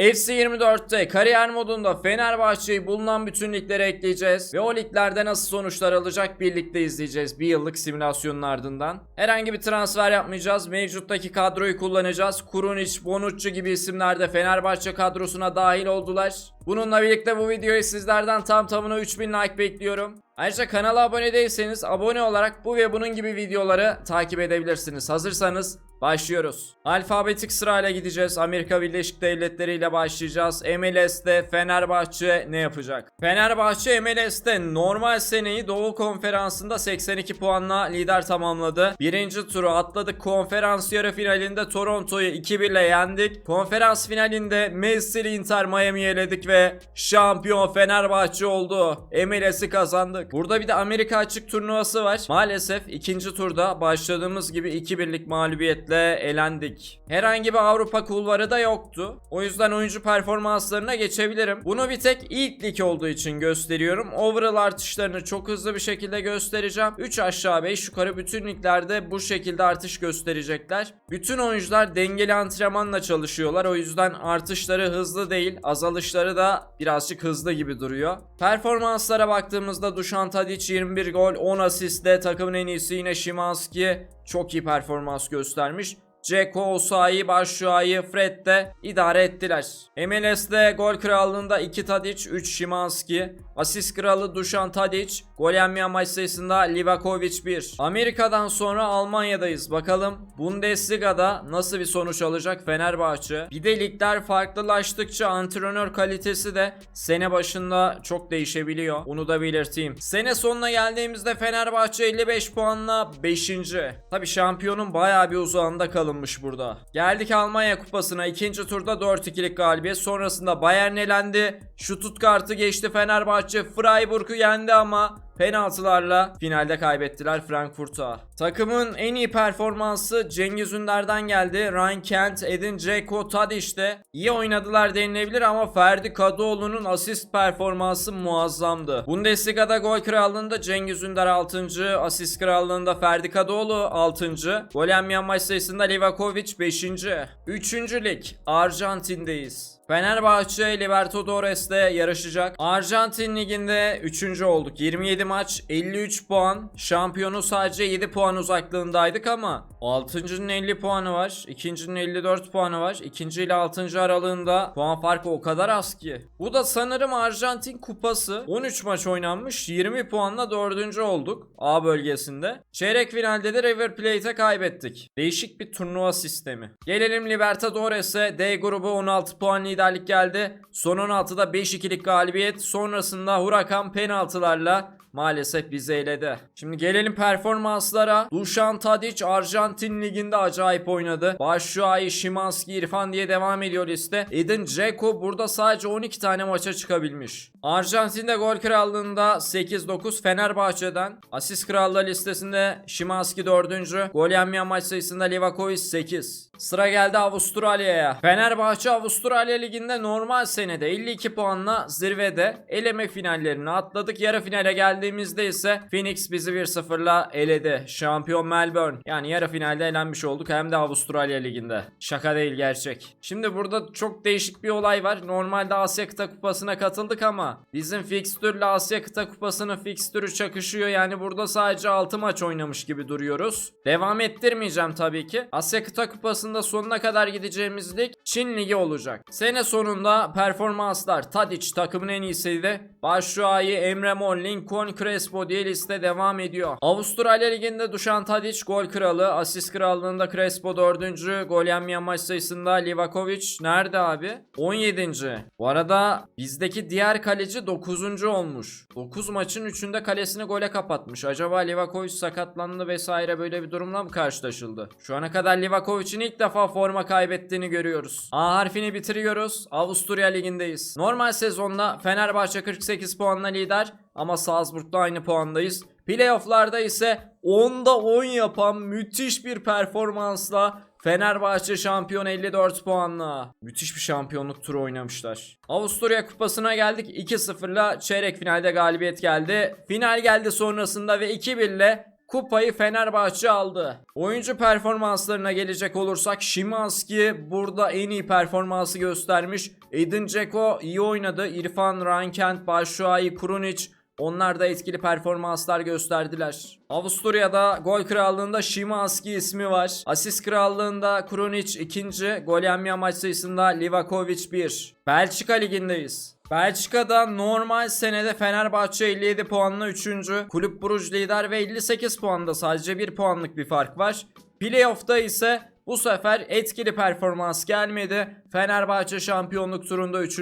FC24'te kariyer modunda Fenerbahçe'yi bulunan bütün liglere ekleyeceğiz ve o liglerde nasıl sonuçlar alacak birlikte izleyeceğiz bir yıllık simülasyonun ardından. Herhangi bir transfer yapmayacağız. Mevcuttaki kadroyu kullanacağız. Kurunic, Bonucci gibi isimler de Fenerbahçe kadrosuna dahil oldular. Bununla birlikte bu videoyu sizlerden tam tamına 3000 like bekliyorum. Ayrıca kanala abone değilseniz abone olarak bu ve bunun gibi videoları takip edebilirsiniz. Hazırsanız Başlıyoruz. Alfabetik sırayla gideceğiz. Amerika Birleşik Devletleri ile başlayacağız. MLS'te Fenerbahçe ne yapacak? Fenerbahçe MLS'te normal seneyi Doğu Konferansı'nda 82 puanla lider tamamladı. Birinci turu atladık. Konferans yarı finalinde Toronto'yu 2-1 ile yendik. Konferans finalinde Messi Inter Miami'yi eledik ve şampiyon Fenerbahçe oldu. MLS'i kazandık. Burada bir de Amerika açık turnuvası var. Maalesef ikinci turda başladığımız gibi 2-1'lik mağlubiyetle elendik. Herhangi bir Avrupa kulvarı da yoktu. O yüzden oyuncu performanslarına geçebilirim. Bunu bir tek ilk lig olduğu için gösteriyorum. Overall artışlarını çok hızlı bir şekilde göstereceğim. 3 aşağı 5 yukarı bütün liglerde bu şekilde artış gösterecekler. Bütün oyuncular dengeli antrenmanla çalışıyorlar. O yüzden artışları hızlı değil, azalışları da birazcık hızlı gibi duruyor. Performanslara baktığımızda Dušan Tadić 21 gol, 10 asistle takımın en iyisi yine Şimanski çok iyi performans göstermiş. Ceko, Osayi, Başşuay'ı, Fred de idare ettiler. MLS'de gol krallığında 2 Tadic, 3 Şimanski, asist kralı Dušan Tadic, gol yenmeyen maç sayısında Livakovic 1. Amerika'dan sonra Almanya'dayız. Bakalım Bundesliga'da nasıl bir sonuç alacak Fenerbahçe. Bir de ligler farklılaştıkça antrenör kalitesi de sene başında çok değişebiliyor. Onu da belirteyim. Sene sonuna geldiğimizde Fenerbahçe 55 puanla 5. Tabi şampiyonun bayağı bir uzağında kalınmış burada. Geldik Almanya kupasına ikinci turda 4-2'lik galibiyet. Sonrasında Bayern elendi. Stuttgart'ı geçti Fenerbahçe. Freiburg'u yendi ama penaltılarla finalde kaybettiler Frankfurt'a. Takımın en iyi performansı Cengiz Ünder'den geldi. Ryan Kent, Edin Dzeko, Tadic de iyi oynadılar denilebilir ama Ferdi Kadıoğlu'nun asist performansı muazzamdı. Bundesliga'da gol krallığında Cengiz Ünder 6. Asist krallığında Ferdi Kadıoğlu 6. Gol maç sayısında Livakovic 5. 3. lig Arjantin'deyiz. Fenerbahçe Libertadores'te yarışacak. Arjantin liginde 3. olduk. 27 maç, 53 puan. Şampiyonu sadece 7 puan uzaklığındaydık ama 6.'nın 50 puanı var. 2.'nin 54 puanı var. 2. ile 6. aralığında puan farkı o kadar az ki. Bu da sanırım Arjantin kupası. 13 maç oynanmış. 20 puanla 4. olduk A bölgesinde. Çeyrek finalde de River Plate'e kaybettik. Değişik bir turnuva sistemi. Gelelim Libertadores'e. D grubu 16 puan liderlik geldi. Son 16'da 5-2'lik galibiyet. Sonrasında Huracan penaltılarla maalesef bizi eledi. Şimdi gelelim performanslara. Dušan Tadic Arjantin liginde acayip oynadı. Başşuay, Şimanski, İrfan diye devam ediyor liste. Edin Dzeko burada sadece 12 tane maça çıkabilmiş. Arjantin'de gol krallığında 8-9 Fenerbahçe'den. Asist krallığı listesinde Şimanski 4. Gol yenmeyen maç sayısında Livakovic 8. Sıra geldi Avustralya'ya. Fenerbahçe Avustralya Ligi'nde normal senede 52 puanla zirvede eleme finallerini atladık. Yarı finale geldiğimizde ise Phoenix bizi 1-0'la eledi. Şampiyon Melbourne. Yani yarı finalde elenmiş olduk hem de Avustralya Ligi'nde. Şaka değil gerçek. Şimdi burada çok değişik bir olay var. Normalde Asya Kıta Kupası'na katıldık ama bizim fikstürle Asya Kıta Kupası'nın fikstürü çakışıyor. Yani burada sadece 6 maç oynamış gibi duruyoruz. Devam ettirmeyeceğim tabii ki. Asya Kıta Kupası'nda sonuna kadar gideceğimiz lig Çin Ligi olacak. Sene sonunda performanslar Tadic takımın en iyisiydi. Başşuay'ı Emre Mor, Lincoln Crespo diye liste devam ediyor. Avustralya Ligi'nde Dušan Tadic gol kralı. Asist krallığında Crespo 4. Gol yenmeyen maç sayısında Livakovic nerede abi? 17. Bu arada bizdeki diğer kaleci 9. olmuş. 9 maçın 3'ünde kalesini gole kapatmış. Acaba Livakovic sakatlandı vesaire böyle bir durumla mı karşılaşıldı? Şu ana kadar Livakovic'in ilk defa forma kaybettiğini görüyoruz. A harfini bitiriyoruz. Avusturya Ligi'ndeyiz. Normal sezonda Fenerbahçe 48 puanla lider ama Salzburg'da aynı puandayız. Playoff'larda ise 10'da 10 yapan müthiş bir performansla Fenerbahçe şampiyon 54 puanla. Müthiş bir şampiyonluk turu oynamışlar. Avusturya kupasına geldik 2-0'la çeyrek finalde galibiyet geldi. Final geldi sonrasında ve 2-1'le Kupayı Fenerbahçe aldı. Oyuncu performanslarına gelecek olursak Şimanski burada en iyi performansı göstermiş. Edin Dzeko iyi oynadı. İrfan, Rankent, Başuay, Kurunic onlar da etkili performanslar gösterdiler. Avusturya'da gol krallığında Şimanski ismi var. Asist krallığında Krunic ikinci. Gol yenmeyen maç sayısında Livakovic 1. Belçika ligindeyiz. Belçika'da normal senede Fenerbahçe 57 puanla 3. Kulüp Bruj lider ve 58 puanda sadece 1 puanlık bir fark var. Playoff'ta ise bu sefer etkili performans gelmedi. Fenerbahçe şampiyonluk turunda 3.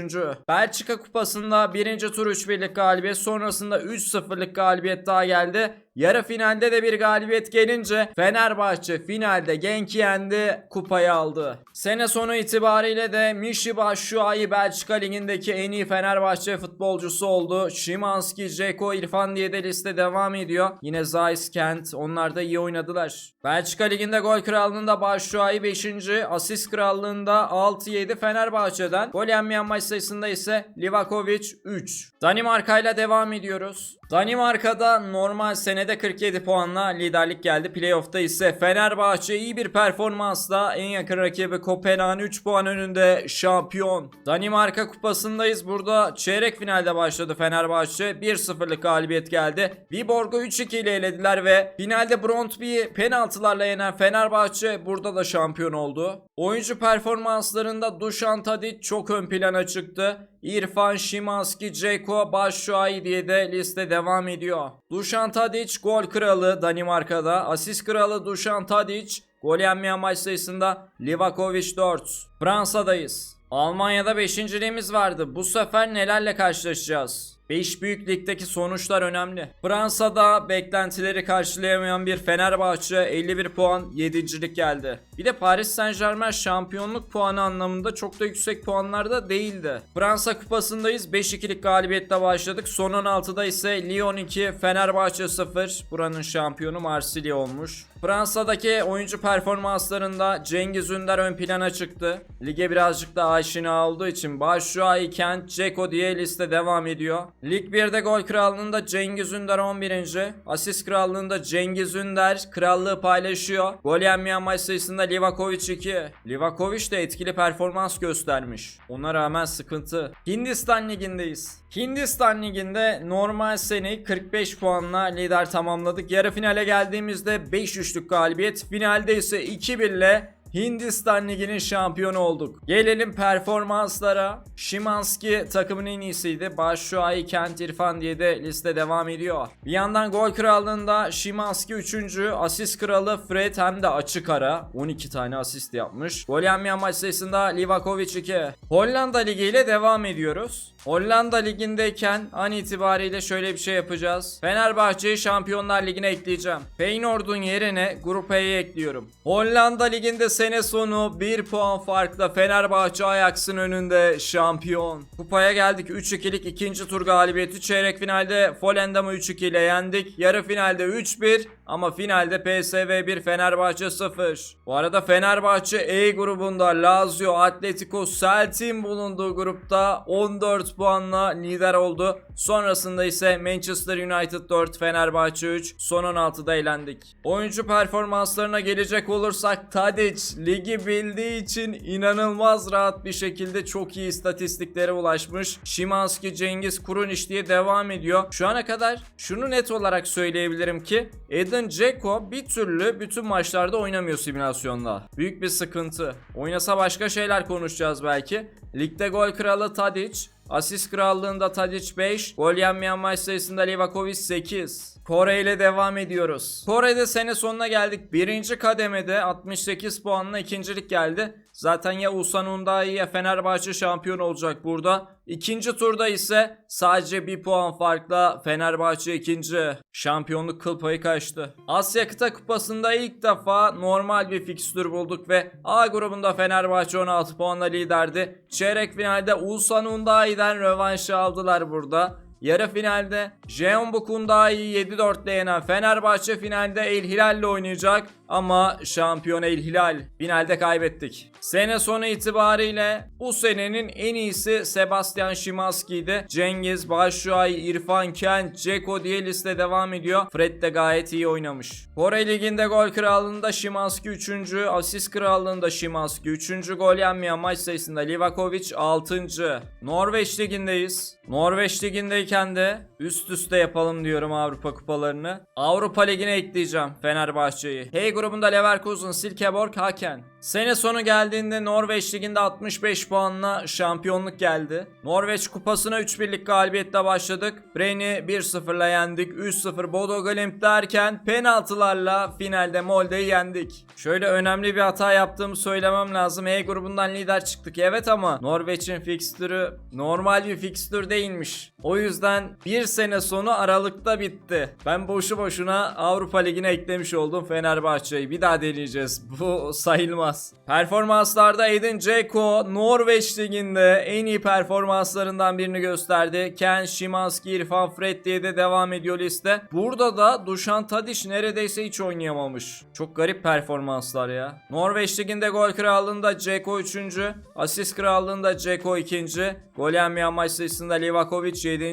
Belçika kupasında 1. tur 3-1'lik galibiyet sonrasında 3-0'lık galibiyet daha geldi. Yarı finalde de bir galibiyet gelince Fenerbahçe finalde Genk'i yendi, kupayı aldı. Sene sonu itibariyle de Michy Batshuayi Belçika ligindeki en iyi Fenerbahçe futbolcusu oldu. Şimanski, Dzeko, İrfan diye de liste devam ediyor. Yine Zeiss, Kent onlar da iyi oynadılar. Belçika liginde gol krallığında Batshuayi 5. Asist krallığında 6-7 Fenerbahçe'den. Gol yenmeyen maç sayısında ise Livakovic 3. Danimarka ile devam ediyoruz. Danimarka'da normal senede 47 puanla liderlik geldi. Playoff'ta ise Fenerbahçe iyi bir performansla en yakın rakibi Kopenhag'ın 3 puan önünde şampiyon. Danimarka kupasındayız. Burada çeyrek finalde başladı Fenerbahçe. 1-0'lık galibiyet geldi. Viborg'u 3-2 ile elediler ve finalde Brondby'yi penaltılarla yenen Fenerbahçe burada da şampiyon oldu. Oyuncu performanslarında Dušan Tadić çok ön plana çıktı. İrfan, Şimanski, Ceko, Başşuay diye de liste devam ediyor. Dušan Tadić gol kralı Danimarka'da. Asist kralı Dušan Tadić. Gol yenmeyen maç sayısında Livakovic 4. Fransa'dayız. Almanya'da 5.liğimiz vardı. Bu sefer nelerle karşılaşacağız? 5 büyük ligdeki sonuçlar önemli. Fransa'da beklentileri karşılayamayan bir Fenerbahçe 51 puan 7.lik geldi. Bir de Paris Saint Germain şampiyonluk puanı anlamında çok da yüksek puanlarda değildi. Fransa kupasındayız. 5-2'lik galibiyetle başladık. Son 16'da ise Lyon 2, Fenerbahçe 0. Buranın şampiyonu Marsilya olmuş. Fransa'daki oyuncu performanslarında Cengiz Ünder ön plana çıktı. Lige birazcık daha aşina olduğu için Başşuay, Kent, Ceko diye liste devam ediyor. Lig 1'de gol krallığında Cengiz Ünder 11. Asist krallığında Cengiz Ünder krallığı paylaşıyor. Gol yenmeyen maç sayısında Livakovic 2. Livakovic de etkili performans göstermiş. Ona rağmen sıkıntı. Hindistan ligindeyiz. Hindistan liginde normal seneyi 45 puanla lider tamamladık. Yarı finale geldiğimizde 5-3'lük galibiyet. Finalde ise 2-1 ile Hindistan Ligi'nin şampiyonu olduk. Gelelim performanslara. Şimanski takımın en iyisiydi. Başşuay, Kent, İrfan diye de liste devam ediyor. Bir yandan gol krallığında Şimanski 3. Asist kralı Fred hem de açık ara. 12 tane asist yapmış. Gol yenmeyen maç sayısında Livakovic 2. Hollanda Ligi ile devam ediyoruz. Hollanda Ligi'ndeyken an itibariyle şöyle bir şey yapacağız. Fenerbahçe'yi Şampiyonlar Ligi'ne ekleyeceğim. Feyenoord'un yerine Grup E'ye ekliyorum. Hollanda Ligi'nde sene sonu 1 puan farkla Fenerbahçe Ajax'ın önünde şampiyon. Kupaya geldik 3-2'lik ikinci tur galibiyeti. Çeyrek finalde Volendam'ı 3-2 ile yendik. Yarı finalde 3-1 ama finalde PSV 1 Fenerbahçe 0. Bu arada Fenerbahçe E grubunda Lazio, Atletico, Celtic'in bulunduğu grupta 14 puanla lider oldu. Sonrasında ise Manchester United 4, Fenerbahçe 3. Son 16'da elendik. Oyuncu performanslarına gelecek olursak Tadic ligi bildiği için inanılmaz rahat bir şekilde çok iyi istatistiklere ulaşmış. Şimanski, Cengiz, Kurunic diye devam ediyor. Şu ana kadar şunu net olarak söyleyebilirim ki Edin Dzeko bir türlü bütün maçlarda oynamıyor simülasyonda. Büyük bir sıkıntı. Oynasa başka şeyler konuşacağız belki. Ligde gol kralı Tadic, Asist krallığında Tadic 5, gol yenmeyen maç sayısında Livakovic 8. Kore ile devam ediyoruz. Kore'de sene sonuna geldik. Birinci kademede 68 puanla ikincilik geldi. Zaten ya Ulsan Hyundai ya Fenerbahçe şampiyon olacak burada. İkinci turda ise sadece bir puan farkla Fenerbahçe ikinci. Şampiyonluk kıl payı kaçtı. Asya Kıta Kupası'nda ilk defa normal bir fikstür bulduk ve A grubunda Fenerbahçe 16 puanla liderdi. Çeyrek finalde Ulsan Hyundai'den rövanşı aldılar burada. Yarı finalde Jeon Bukunda'yı 7-4'le yenen Fenerbahçe finalde El Hilal'le oynayacak. Ama şampiyon El Hilal finalde kaybettik. Sene sonu itibariyle bu senenin en iyisi Sebastian Szymanski'ydi. Cengiz, Başşuay, İrfan Kent, Ceko diye liste devam ediyor. Fred de gayet iyi oynamış. Kore Ligi'nde gol krallığında Szymanski 3. Asist krallığında Szymanski 3. Gol yenmeyen maç sayısında Livakovic 6. Norveç Ligi'ndeyiz. Norveç Ligi'ndeyken de üst üste yapalım diyorum Avrupa kupalarını. Avrupa Ligi'ne ekleyeceğim Fenerbahçe'yi. H grubunda Leverkusen, Silkeborg, Haken. Sene sonu geldiğinde Norveç Ligi'nde 65 puanla şampiyonluk geldi. Norveç kupasına 3-1'lik galibiyetle başladık. Bren'i 1-0'la yendik. 3-0 Bodo Glimt derken penaltılarla finalde Molde'yi yendik. Şöyle önemli bir hata yaptığımı söylemem lazım. E grubundan lider çıktık evet ama Norveç'in fikstürü normal bir fikstür değilmiş. O yüzden bir sene sonu Aralık'ta bitti. Ben boşu boşuna Avrupa Ligi'ne eklemiş oldum Fenerbahçe'yi. Bir daha deneyeceğiz. Bu sayılmaz. Performanslarda Edin Dzeko Norveç Ligi'nde en iyi performanslarından birini gösterdi. Ken Szymanski, İrfan Fred de devam ediyor liste. Burada da Dušan Tadić neredeyse hiç oynayamamış. Çok garip performanslar ya. Norveç Ligi'nde gol krallığında Dzeko 3. Asist krallığında Dzeko 2. Gol yenmeyen maç sayısında Livakovic 7.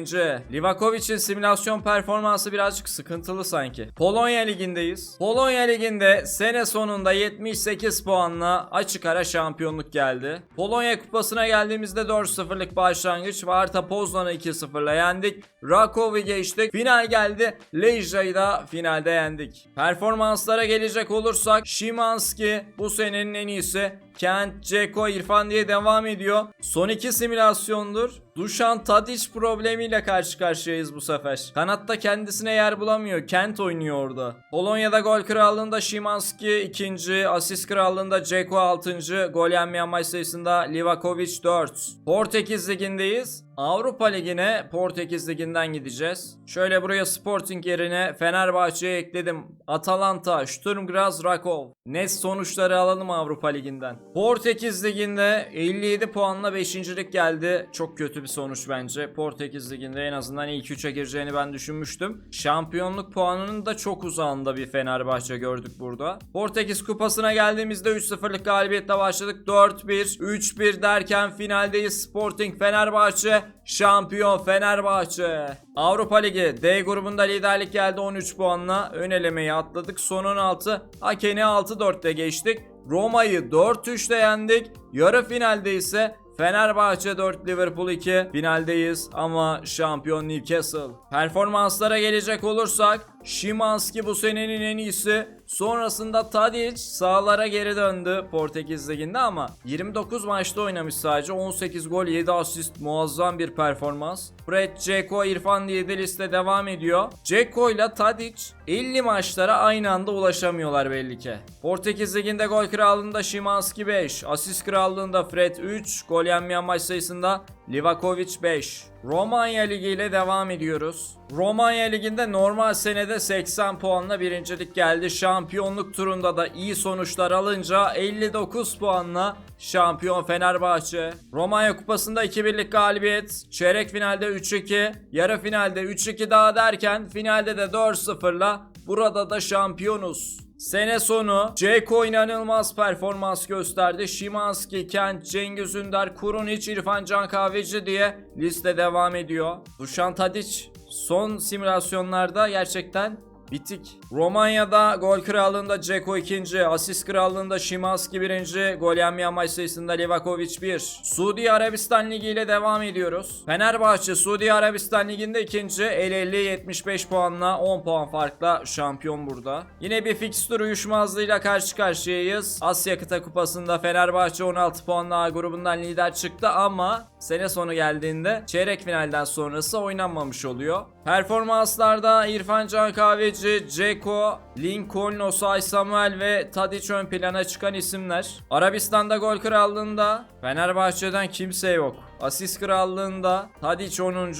Livakovic'in simülasyon performansı birazcık sıkıntılı sanki. Polonya Ligi'ndeyiz. Polonya Ligi'nde sene sonunda 78 puanla açık ara şampiyonluk geldi. Polonya Kupası'na geldiğimizde 4-0'lık başlangıç. Varta Poznan'ı 2-0'la yendik. Rakow'i geçtik. Final geldi. Leja'yı da finalde yendik. Performanslara gelecek olursak Szymanski bu senenin en iyisi. Kent, Ceko, İrfan diye devam ediyor. Son iki simülasyondur. Dušan Tadić problemiyle karşı karşıyayız bu sefer. Kanatta kendisine yer bulamıyor. Kent oynuyor orada. Polonya'da gol krallığında Szymanski ikinci, asist krallığında Ceko 6. Gol yenmeyen maç sayısında Livakovic 4. Portekiz ligindeyiz. Avrupa Ligi'ne Portekiz Ligi'nden gideceğiz. Şöyle buraya Sporting yerine Fenerbahçe'ye ekledim. Atalanta, Sturm Graz, Rakov. Net sonuçları alalım Avrupa Ligi'nden. Portekiz Ligi'nde 57 puanla 5.lik geldi. Çok kötü bir sonuç bence. Portekiz Ligi'nde en azından ilk 3'e gireceğini ben düşünmüştüm. Şampiyonluk puanının da çok uzağında bir Fenerbahçe gördük burada. Portekiz Kupası'na geldiğimizde 3-0'lık galibiyetle başladık. 4-1, 3-1 derken finaldeyiz. Sporting Fenerbahçe Şampiyon Fenerbahçe. Avrupa Ligi D grubunda liderlik geldi 13 puanla. Ön elemeyi atladık. Son 16. Haken'i 6-4'te geçtik. Roma'yı 4-3'te yendik. Yarı finalde ise Fenerbahçe 4 Liverpool 2 finaldeyiz ama şampiyon Newcastle. Performanslara gelecek olursak Szymanski bu senenin en iyisi. Sonrasında Tadic sağlara geri döndü Portekiz Ligi'nde ama 29 maçta oynamış sadece 18 gol 7 asist muazzam bir performans. Fred, Ceko, İrfan diye de liste devam ediyor. Ceko ile Tadic 50 maçlara aynı anda ulaşamıyorlar belli ki. Portekiz Ligi'nde gol krallığında Szymanski 5, asist krallığında Fred 3, gol yenmeyen maç sayısında Livakovic 5. Romanya Ligi ile devam ediyoruz. Romanya Ligi'nde normal senede 80 puanla birincilik geldi. Şampiyonluk turunda da iyi sonuçlar alınca 59 puanla şampiyon Fenerbahçe. Romanya Kupası'nda 2-1'lik galibiyet. Çeyrek finalde 3-2. Yarı finalde 3-2 daha derken finalde de 4-0'la burada da şampiyonuz. Sene sonu Ceko inanılmaz performans gösterdi. Şimanski, Kent, Cengiz Ünder, Kurunic, İrfan Can Kahveci diye liste devam ediyor. Dušan Tadic son simülasyonlarda gerçekten bitik. Romanya'da gol krallığında Ceko 2. Asist krallığında Şimanski 1. Gol yenmeyen maç sayısında Livakovic 1. Suudi Arabistan Ligi ile devam ediyoruz. Fenerbahçe Suudi Arabistan Ligi'nde ikinci. El 50 75 puanla 10 puan farkla şampiyon burada. Yine bir fikstür uyuşmazlığıyla karşı karşıyayız. Asya Kıta Kupası'nda Fenerbahçe 16 puanla A grubundan lider çıktı ama sene sonu geldiğinde çeyrek finalden sonrası oynanmamış oluyor. Performanslarda İrfan Can Kahveci, Ceko, Lincoln, Osay Samuel ve Tadic ön plana çıkan isimler. Arabistan'da gol krallığında Fenerbahçe'den kimse yok. Asist krallığında Tadic 10.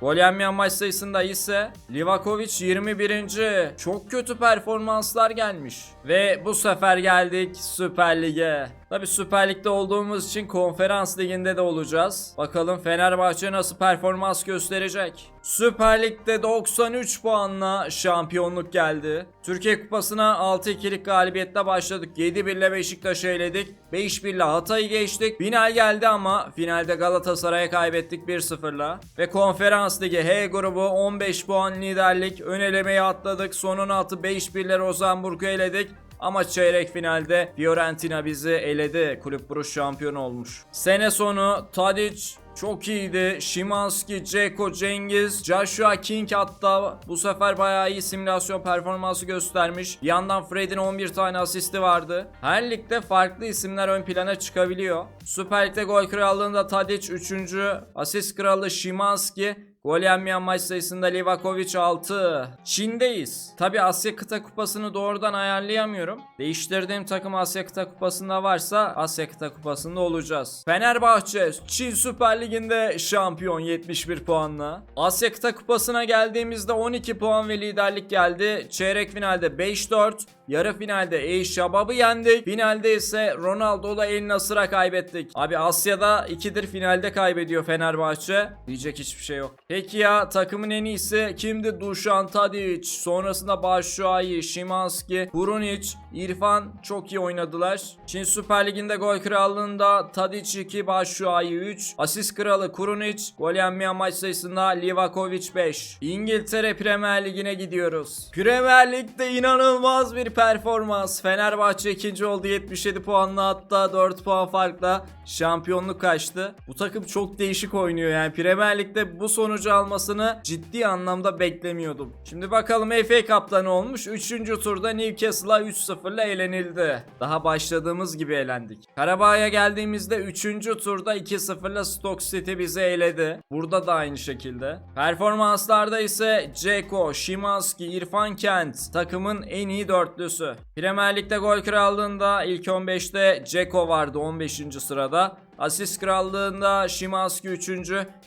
Gol yenmeyen maç sayısında ise Livakovic 21. Çok kötü performanslar gelmiş. Ve bu sefer geldik Süper Lig'e. Tabi Süper Lig'de olduğumuz için konferans liginde de olacağız. Bakalım Fenerbahçe nasıl performans gösterecek. Süper Lig'de 93 puanla şampiyonluk geldi. Türkiye Kupası'na 6-2'lik galibiyetle başladık. 7-1 ile Beşiktaş'ı eledik. 5-1 ile Hatay'ı geçtik. Final geldi ama finalde Galatasaray'a kaybettik 1-0'la. Ve Konferans Ligi H grubu 15 puan liderlik. Ön elemeyi atladık. Sonun altı 5-1 ile Rosenborg'u eledik. Ama çeyrek finalde Fiorentina bizi eledi. Kulüp Bruges şampiyon olmuş. Sene sonu Tadic çok iyiydi. Şimanski, Ceko, Cengiz, Joshua King hatta bu sefer bayağı iyi simülasyon performansı göstermiş. Bir yandan Fred'in 11 tane asisti vardı. Her ligde farklı isimler ön plana çıkabiliyor. Süper Lig'de gol krallığında Tadic 3. Asist kralı Şimanski, Gol yenmeyen maç sayısında Livakovic 6. Çin'deyiz. Tabi Asya Kıta Kupası'nı doğrudan ayarlayamıyorum. Değiştirdiğim takım Asya Kıta Kupası'nda varsa Asya Kıta Kupası'nda olacağız. Fenerbahçe Çin Süper Ligi'nde şampiyon 71 puanla. Asya Kıta Kupası'na geldiğimizde 12 puan ve liderlik geldi. Çeyrek finalde 5-4. Yarı finalde Ey Şabab'ı yendik. Finalde ise Ronaldo'la El Nasır'a kaybettik. Abi Asya'da ikidir finalde kaybediyor Fenerbahçe. Diyecek hiçbir şey yok. Peki ya takımın en iyisi kimdi? Dušan Tadic. Sonrasında Batshuayi, Şimanski, Kurunic, İrfan çok iyi oynadılar. Çin Süper Ligi'nde gol krallığında Tadic 2, Batshuayi 3, asist kralı Kurunic, gol yenmeyen maç sayısında Livakovic 5. İngiltere Premier Ligi'ne gidiyoruz. Premier Lig'de inanılmaz bir performans. Fenerbahçe ikinci oldu 77 puanla hatta 4 puan farkla şampiyonluk kaçtı. Bu takım çok değişik oynuyor yani Premier Lig'de bu sonucu almasını ciddi anlamda beklemiyordum. Şimdi bakalım FA Cup'ta ne olmuş? 3. turda Newcastle'a 3-0 ile elenildi. Daha başladığımız gibi elendik. Karabağ'a geldiğimizde 3. turda 2-0 ile Stoke City bizi eledi. Burada da aynı şekilde. Performanslarda ise Ceko, Şimanski, İrfan Kent takımın en iyi dörtlüsü. Premier Lig'de gol krallığında ilk 15'te Ceko vardı 15. sırada. Asist krallığında Şimanski 3.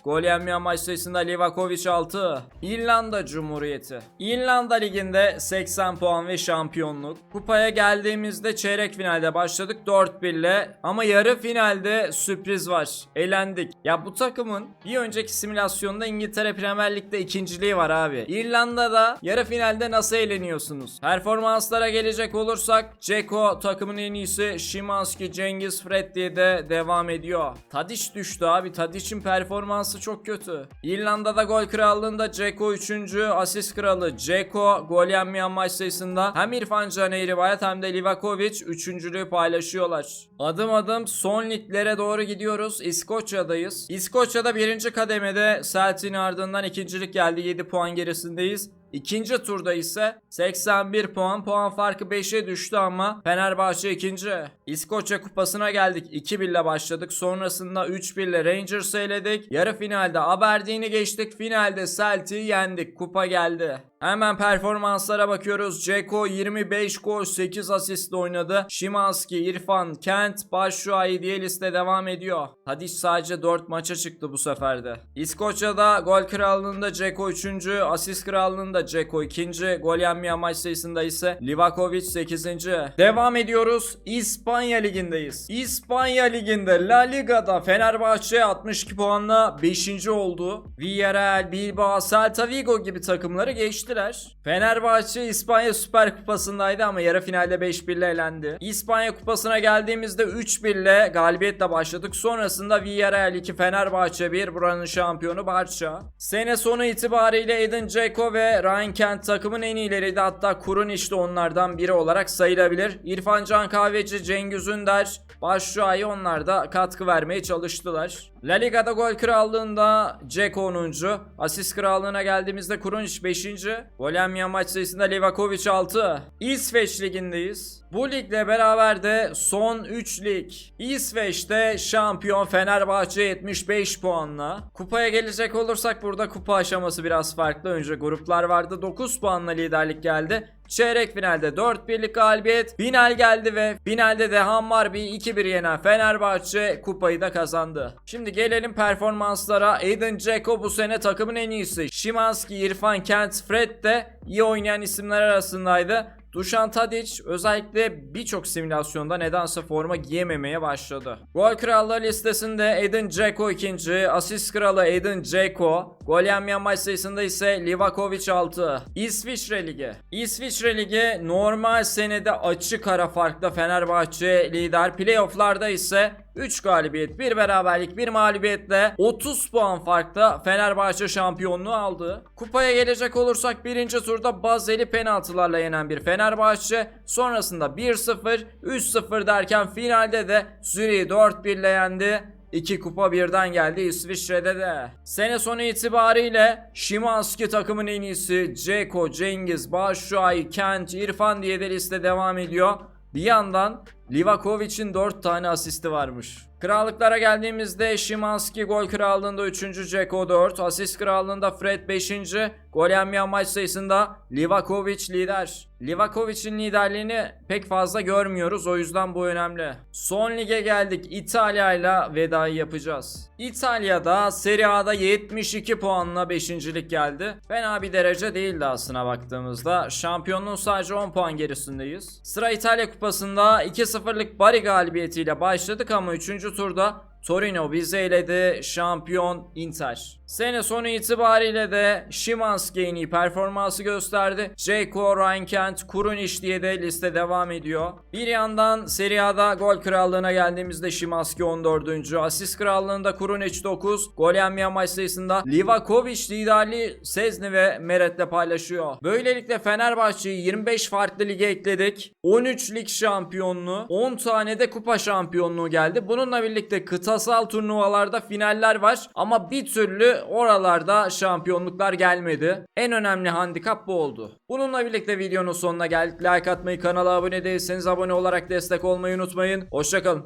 Gol yenmeyen maç sayısında Livakovic 6. İrlanda Cumhuriyeti. İrlanda Ligi'nde 80 puan ve şampiyonluk. Kupaya geldiğimizde çeyrek finalde başladık 4-1 ile ama yarı finalde sürpriz var. Elendik. Ya bu takımın bir önceki simülasyonda İngiltere Premier Lig'de ikinciliği var abi. İrlanda'da yarı finalde nasıl eğleniyorsunuz? Performanslara gelecek olursak Ceko takımın en iyisi Şimanski, Cengiz, Fred devam ediyor. Tadic düştü abi. Tadic'in performansı çok kötü. İrlanda'da gol krallığında Ceko 3. asist kralı Ceko gol yenmeyen maç sayısında hem İrfan Can'e rivayet hem de Livakovic üçüncülüğü paylaşıyorlar. Adım adım son liglere doğru gidiyoruz. İskoçya'dayız. İskoçya'da birinci kademede Celtic'in ardından ikincilik geldi. 7 puan gerisindeyiz. İkinci turda ise 81 puan puan farkı 5'e düştü ama Fenerbahçe ikinci. İskoçya kupasına geldik 2-1 ile başladık sonrasında 3-1 ile Rangers'ı eledik. Yarı finalde Aberdeen'i geçtik finalde Celtic'i yendik kupa geldi. Hemen performanslara bakıyoruz. Ceko 25 gol 8 asistle oynadı. Şimanski, İrfan, Kent, Batshuayi diye liste devam ediyor. Tadic sadece 4 maça çıktı bu seferde. İskoçya'da gol krallığında Ceko 3. Asist krallığında Ceko 2. Gol yenmeyen maç sayısında ise Livakovic 8. Devam ediyoruz. İspanya Ligi'ndeyiz. İspanya Ligi'nde La Liga'da Fenerbahçe 62 puanla 5. oldu. Villarreal, Bilbao, Celta Vigo gibi takımları geçtiler. Fenerbahçe İspanya Süper Kupası'ndaydı ama yarı finalde 5-1 ile elendi. İspanya Kupası'na geldiğimizde 3-1 ile galibiyetle başladık. Sonrasında Villarreal 2 Fenerbahçe 1 buranın şampiyonu Barça. Sene sonu itibariyle Edin Dzeko ve Ryan Kent takımın en iyileriydi. Hatta Kurun işte onlardan biri olarak sayılabilir. İrfan Can Kahveci, Cengiz Ünder, Başşuay'ı onlar da katkı vermeye çalıştılar. La Liga'da gol krallığında Ceko 10. Asist krallığına geldiğimizde Kurunic 5. Gol yenmeyen maç sayısında Livakovic 6. İsveç ligindeyiz. Bu ligle beraber de son 3 lig. İsveç'te şampiyon Fenerbahçe 75 puanla. Kupaya gelecek olursak burada kupa aşaması biraz farklı. Önce gruplar vardı 9 puanla liderlik geldi. Çeyrek finalde 4 birlik galibiyet. Final geldi ve finalde de Hammarby'yi 2-1 yenen Fenerbahçe kupayı da kazandı. Şimdi gelelim performanslara. Edin Dzeko bu sene takımın en iyisi. Şimanski, İrfan Kent, Fred de iyi oynayan isimler arasındaydı. Dušan Tadic özellikle birçok simülasyonda nedense forma giyememeye başladı. Gol krallığı listesinde Edin Dzeko ikinci, asist kralı Edin Dzeko, gol yenmeyen maç sayısında ise Livakovic 6. İsviçre Ligi. İsviçre Ligi normal senede açık ara farklı Fenerbahçe lider. Playoff'larda ise 3 galibiyet, 1 beraberlik, 1 mağlubiyetle 30 puan farkla Fenerbahçe şampiyonluğu aldı. Kupaya gelecek olursak birinci turda Bazel'i penaltılarla yenen bir Fenerbahçe. Sonrasında 1-0, 3-0 derken finalde de Zürich'i 4-1 ile yendi. İki kupa birden geldi İsviçre'de de. Sene sonu itibariyle Şimanski takımın en iyisi Ceko, Cengiz, Başşuay, Kent, İrfan diye de liste devam ediyor. Bir yandan Livakovic'in 4 tane asisti varmış. Krallıklara geldiğimizde Şimanski gol krallığında 3. Ceko 4, asist krallığında Fred 5. Gol yenmeyen maç sayısında Livakovic lider. Livakovic'in liderliğini pek fazla görmüyoruz o yüzden bu önemli. Son lige geldik İtalya ile vedayı yapacağız. İtalya'da Serie A'da 72 puanla 5. geldi. Fena bir derece değildi aslına baktığımızda. Şampiyonluğun sadece 10 puan gerisindeyiz. Sıra İtalya Kupası'nda 2-0'lık Bari galibiyetiyle başladık ama 3. turda Torino bizi eledi. Şampiyon Inter. Sene sonu itibariyle de Şimanski en iyi performansı gösterdi. Ceko, Ryan Kent, Kurunic diye de liste devam ediyor. Bir yandan Serie A'da gol krallığına geldiğimizde Şimanski 14. Asist krallığında Kurunic 9. Gol yenmeyen maç sayısında Livakovic liderliği Sezni ve Meret'le paylaşıyor. Böylelikle Fenerbahçe'yi 25 farklı lige ekledik. 13 lig şampiyonluğu, 10 tane de kupa şampiyonluğu geldi. Bununla birlikte kıtasal turnuvalarda finaller var ama bir türlü oralarda şampiyonluklar gelmedi. En önemli handikap bu oldu. Bununla birlikte videonun sonuna geldik. Like atmayı, kanala abone değilseniz abone olarak destek olmayı unutmayın. Hoşçakalın.